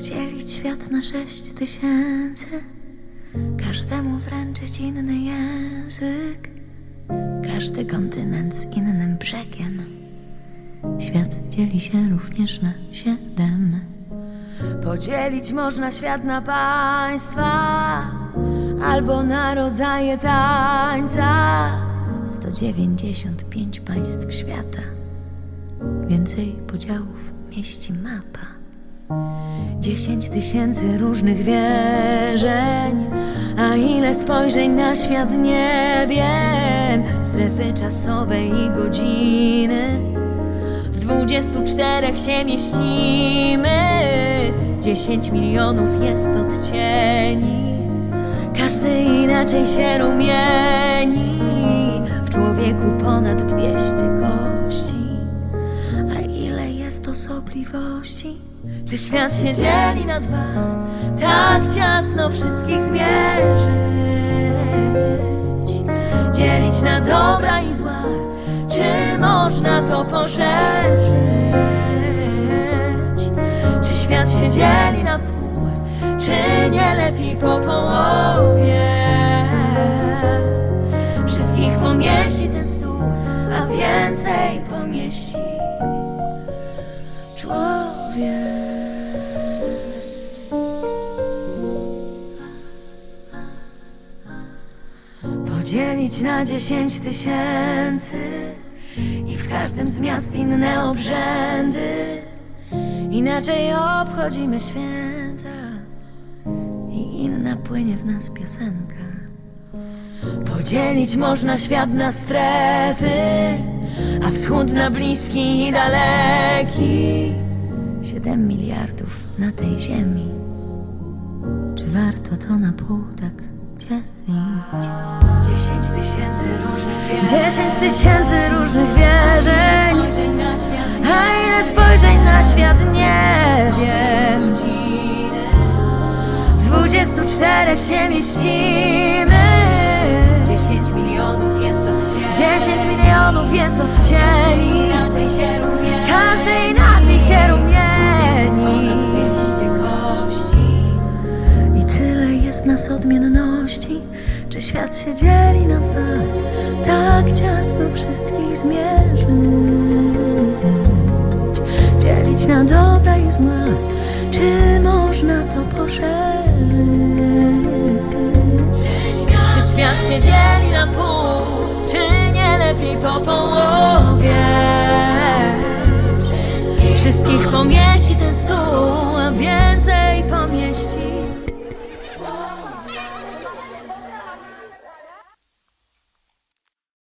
Podzielić świat na sześć tysięcy, każdemu wręczyć inny język, każdy kontynent z innym brzegiem. Świat dzieli się również na siedem. Podzielić można świat na państwa albo na rodzaje tańca. 195 państw świata. Więcej podziałów mieści mapa. Dziesięć tysięcy różnych wierzeń, a ile spojrzeń na świat nie wiem. Strefy czasowe i godziny, w dwudziestu czterech się mieścimy. Dziesięć milionów jest odcieni, każdy inaczej się rumieni. W człowieku ponad osobliwości? Czy świat się dzieli na dwa? Tak ciasno wszystkich zmierzyć. Dzielić na dobra i zła. Czy można to poszerzyć? Czy świat się dzieli na pół? Czy nie lepiej po połowie? Wszystkich pomieści ten stół, a więcej pomieści Podzielić na dziesięć tysięcy i w każdym z miast inne obrzędy. Inaczej obchodzimy święta i inna płynie w nas piosenka. Podzielić można świat na strefy, a wschód na bliski i daleki. Siedem miliardów na tej ziemi. Czy warto to na pół tak dzielić? Dziesięć tysięcy różnych wierzeń. Dziesięć tysięcy różnych wierzeń. A ile spojrzeń na świat nie wiem. W dwudziestu czterech się mieścimy. Się rumieni. Każdy inaczej się rumieni. I tyle jest w nas odmienności. Czy świat się dzieli na dwa? Tak ciasno wszystkich zmierzyć. Dzielić na dobra i zła. Czy można to poszerzyć? Czy świat się dzieli na pół? Czy lepiej po połowie Wszystkich pomieści ten stół, a więcej pomieści.